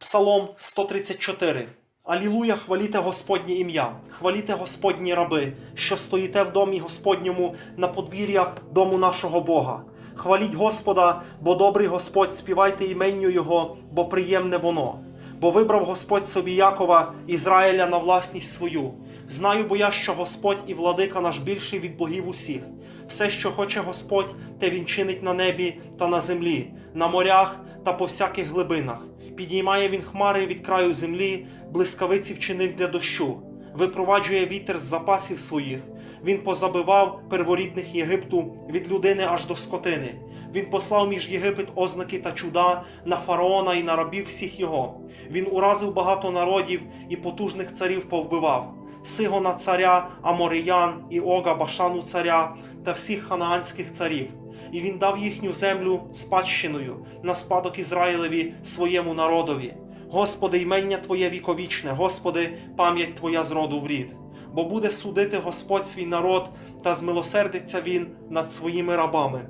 Псалом 134. Алілуя, хваліте Господнє ім'я, хваліте Господні раби, що стоїте в домі Господньому на подвір'ях дому нашого Бога. Хваліть Господа, бо добрий Господь, співайте іменню Його, бо приємне воно. Бо вибрав Господь собі Якова, Ізраїля на власність свою. Знаю, бо я, що Господь і владика наш більший від богів усіх. Все, що хоче Господь, те він чинить на небі та на землі, на морях та по всяких глибинах. Підіймає він хмари від краю землі, блискавиці вчинив для дощу, випроваджує вітер з запасів своїх. Він позабивав перворідних Єгипту від людини аж до скотини. Він послав між Єгипет ознаки та чуда на фараона і на рабів всіх його. Він уразив багато народів і потужних царів повбивав. Сигона царя, Амориян і Ога Башану царя та всіх ханаанських царів. І він дав їхню землю спадщиною на спадок Ізраїлеві своєму народові. Господи, ймення Твоє віковічне, Господи, пам'ять Твоя з роду в рід. Бо буде судити Господь свій народ та змилосердиться він над своїми рабами.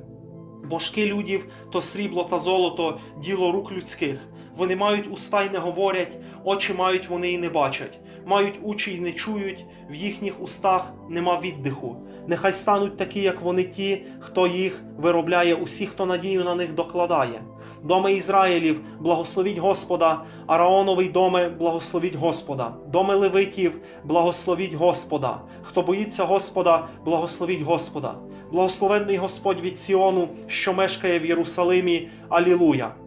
Божки людів то срібло та золото, діло рук людських. Вони мають уста й не говорять, очі мають вони і не бачать, мають очі й не чують, в їхніх устах нема віддиху. Нехай стануть такі, як вони ті, хто їх виробляє, усі, хто надію на них докладає. Доме Ізраїлів, благословіть Господа, Араоновий доме, благословіть Господа, доме Левитів, благословіть Господа. Хто боїться Господа, благословіть Господа. Благословенний Господь від Сіону, що мешкає в Єрусалимі. Алілуя!